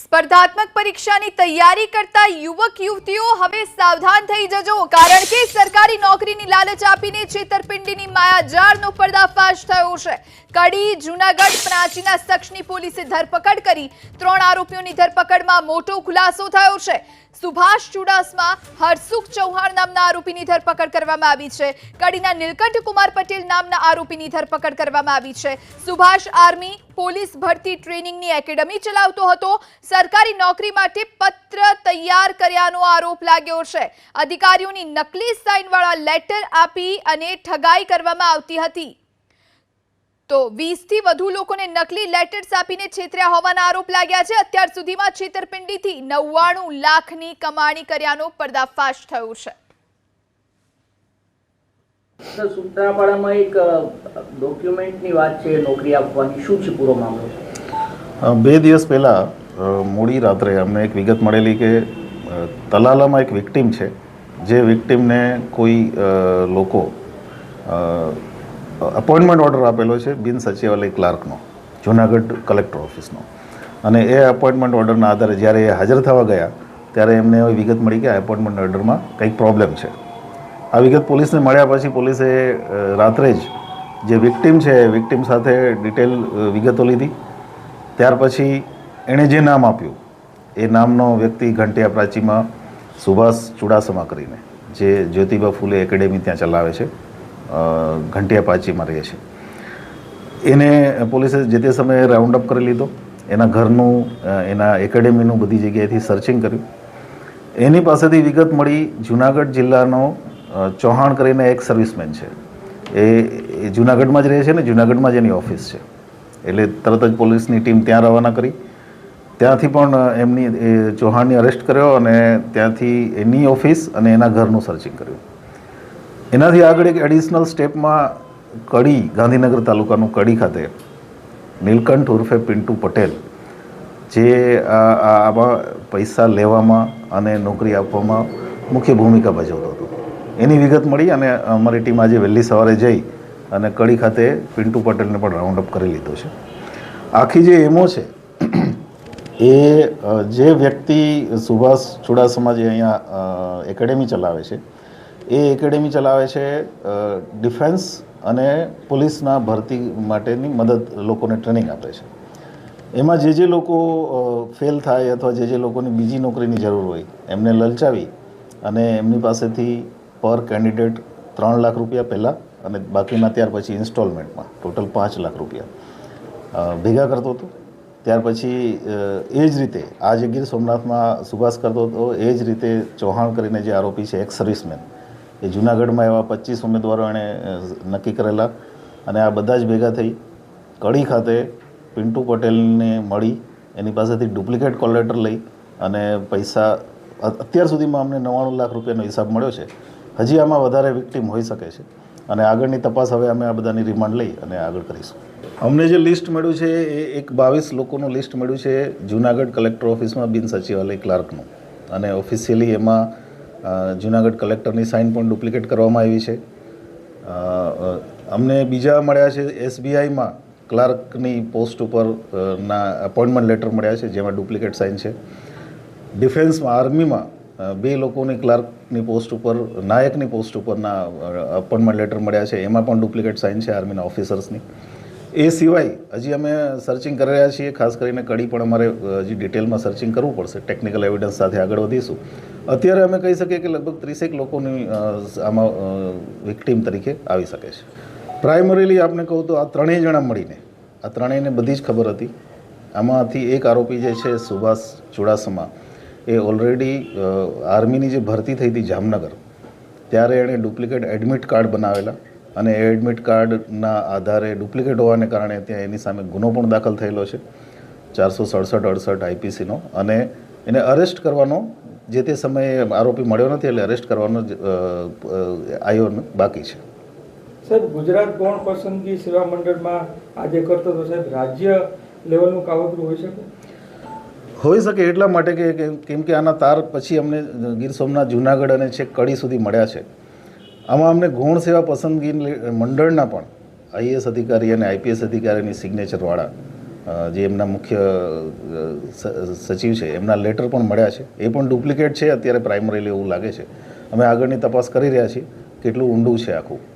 સ્પર્ધાત્મક પરીક્ષાની તૈયારી કરતા યુવક યુવતીઓ હવે સાવધાન થઈ જજો, કારણ કે સરકારી નોકરીની લાલચ આપીને છેતરપિંડીની માયાજાળનો પર્દાફાશ થયો છે. કડી, જૂનાગઢ, પ્રાચીના શખ્સની પોલીસે ધરપકડ કરી. ત્રણ આરોપીઓની ધરપકડમાં મોટો ખુલાસો થયો છે. સુભાષ ચુડાસમા હરસુખ ચૌહાણ નામના આરોપીની ધરપકડ કરવામાં આવી છે. કડીના નીલકંઠ કુમાર પટેલ નામના આરોપીની ધરપકડ કરવામાં આવી છે. સુભાષ આર્મી પોલીસ ભરતી ટ્રેનિંગની એકેડમી ચલાવતો હતો. સરકારી નોકરી માટે પત્ર તૈયાર કર્યાનો આરોપ લાગ્યો છે. અધિકારીઓની નકલી સાઇનવાળા લેટર આપી અને ઠગાઈ કરવામાં આવતી હતી. તો વીસથી વધુ લોકોને નકલી લેટર્સ આપીને છેતર્યા હોવાના આરોપ લાગ્યા છે. અત્યાર સુધીમાં છેતરપિંડીથી નવ્વાણું લાખની કમાણી કર્યાનો પર્દાફાશ થયો છે. સર એક ડોક્યુમેન્ટની વાત છે નોકરી આપવાની. શું છે પૂરો મામલો? બે દિવસ પહેલાં મોડી રાત્રે અમને એક વિગત મળેલી કે તલાલામાં એક વિક્ટીમ છે. જે વિક્ટીમને કોઈ લોકો અપોઇન્ટમેન્ટ ઓર્ડર આપેલો છે બિન સચિવાલય ક્લાર્કનો, જુનાગઢ કલેક્ટર ઓફિસનો. અને એ અપોઇન્ટમેન્ટ ઓર્ડરના આધારે જ્યારે એ હાજર થવા ગયા, ત્યારે એમને એવી વિગત મળી કે આ એપોઇન્ટમેન્ટ ઓર્ડરમાં કંઈક પ્રોબ્લેમ છે. આ વિગત પોલીસને મળ્યા પછી પોલીસે રાત્રે જ જે વિક્ટીમ છે વિક્ટીમ સાથે ડિટેલ વિગતો લીધી. ત્યાર પછી એણે જે નામ આપ્યું, એ નામનો વ્યક્તિ ઘંટિયા પ્રાચીમાં સુભાષ ચુડાસમા કરીને, જે જ્યોતિબા ફૂલે એકેડેમી ત્યાં ચલાવે છે. અ, ઘંટિયા પ્રાચીમાં રહે છે. એને પોલીસે જે તે સમયે રાઉન્ડ અપ કરી લીધો. એના ઘરનું એના એકેડેમીનું બધી જગ્યાએથી સર્ચિંગ કર્યું. એની પાસેથી વિગત મળી જુનાગઢ જિલ્લાનો ચૌહાણ કરીને એક સર્વિસમેન છે. એ જુનાગઢમાં જ રહે છે ને જુનાગઢમાં જ એની ઓફિસ છે. એટલે તરત જ પોલીસની ટીમ ત્યાં રવાના કરી. ત્યાંથી પણ એમની એ ચૌહાણની અરેસ્ટ કર્યો અને ત્યાંથી એની ઓફિસ અને એના ઘરનું સર્ચિંગ કર્યું. એનાથી આગળ એક એડિશનલ સ્ટેપમાં કડી, ગાંધીનગર તાલુકાનું કડી ખાતે નીલકંઠ ઉર્ફે પિન્ટુ પટેલ, જે આમાં પૈસા લેવામાં અને નોકરી આપવામાં મુખ્ય ભૂમિકા ભજવતો હતો. એની વિગત મળી અને અમારી ટીમ આજે વહેલી સવારે જઈ અને કડી ખાતે પિન્ટુ પટેલને પણ રાઉન્ડ અપ કરી લીધો છે. આખી જે એમો છે, એ જે વ્યક્તિ સુભાષ ચુડાસમા જે અહીંયા એકેડેમી ચલાવે છે એ એકેડેમી ચલાવે છે ડિફેન્સ અને પોલીસના ભરતી માટેની મદદ લોકોને ટ્રેનિંગ આપે છે. એમાં જે જે લોકો ફેલ થાય અથવા જે જે લોકોની બીજી નોકરીની જરૂર હોય, એમને લલચાવી અને એમની પાસેથી પર કેન્ડિડેટ ત્રણ લાખ રૂપિયા પહેલાં અને બાકીના ત્યાર પછી ઇન્સ્ટોલમેન્ટમાં, ટોટલ પાંચ લાખ રૂપિયા ભેગા કરતો હતો. ત્યાર પછી એ જ રીતે, આ ગીર સોમનાથમાં સુભાષ કરતો હતો, એ જ રીતે ચૌહાણ કરીને જે આરોપી છે એક્સ સર્વિસમેન એ જુનાગઢમાં એવા પચીસ ઉમેદવારો એણે નક્કી કરેલા અને આ બધા જ ભેગા થઈ કડી ખાતે પિન્ટુ પટેલને મળી, એની પાસેથી ડુપ્લિકેટ કોલ લેટર લઈ અને પૈસા અત્યાર સુધીમાં અમને નવ્વાણું લાખ રૂપિયાનો હિસાબ મળ્યો છે. હજી આમાં વધારે વિક્ટીમ હોઈ શકે છે. અને આગળની તપાસ હવે અમે આ બધાની રિમાન્ડ લઈ અને આગળ કરીશું. અમને જે લિસ્ટ મળ્યું છે એ એક બાવીસ લોકોનું લિસ્ટ મળ્યું છે જુનાગઢ કલેક્ટર ઓફિસમાં બિન સચિવાલય ક્લાર્કનું. અને ઓફિશિયલી એમાં જુનાગઢ કલેક્ટરની સાઇન પણ ડુપ્લિકેટ કરવામાં આવી છે. અમને બીજા મળ્યા છે એસબીઆઈમાં ક્લાર્કની પોસ્ટ ઉપર ના, અપોઇન્ટમેન્ટ લેટર મળ્યા છે જેમાં ડુપ્લિકેટ સાઇન છે. ડિફેન્સમાં આર્મીમાં બે લોકોની ક્લાર્કની પોસ્ટ ઉપર, નાયકની પોસ્ટ ઉપરના અપોઇન્ટમેન્ટ લેટર મળ્યા છે. એમાં પણ ડુપ્લિકેટ સાઇન છે આર્મીના ઓફિસર્સની. એ સિવાય હજી અમે સર્ચિંગ કરી રહ્યા છીએ, ખાસ કરીને કડી પણ અમારે હજી ડિટેલમાં સર્ચિંગ કરવું પડશે. ટેકનિકલ એવિડન્સ સાથે આગળ વધીશું. અત્યારે અમે કહી શકીએ કે લગભગ ત્રીસેક લોકોની આમાં વિક્ટીમ તરીકે આવી શકે છે. પ્રાઇમરીલી આપને કહું તો આ ત્રણેય જણા મળીને, આ ત્રણેયને બધી જ ખબર હતી. આમાંથી એક આરોપી જે છે સુભાષ ચુડાસમા, એ ઓલરેડી આર્મીની જે ભરતી થઈ હતી જામનગર, ત્યારે એણે ડુપ્લિકેટ એડમિટ કાર્ડ બનાવેલા અને એ એડમિટ કાર્ડના આધારે ડુપ્લિકેટ હોવાને કારણે ત્યાં એની સામે ગુનો પણ દાખલ થયેલો છે, ચારસો સડસઠ અડસઠ આઈપીસીનો અને એને અરેસ્ટ કરવાનો જે તે સમયે આરોપી મળ્યો નથી એટલે અરેસ્ટ કરવાનો જ, અ, અ, આયો બાકી છે. સાહેબ ગુજરાત ગૌણ પસંદગી સેવા મંડળમાં આજે કરતો તો સાહેબ રાજ્ય લેવલનું કાવતરું હોઈ શકે? હોઈ શકે એટલા માટે કે કેમ કે આના તાર પછી અમને ગીર સોમનાથ જુનાગઢ અને છેક કડી સુધી મળ્યા છે. આમાં અમને ગૌણ સેવા પસંદગી મંડળના પણ આઈએસ અધિકારી અને આઈપીએસ અધિકારીની સિગ્નેચરવાળા જે એમના મુખ્ય સચિવ છે, એમના લેટર પણ મળ્યા છે. એ પણ ડુપ્લિકેટ છે, અત્યારે પ્રાઇમરીલી એવું લાગે છે. અમે આગળની તપાસ કરી રહ્યા છીએ, કેટલું ઊંડું છે આખું.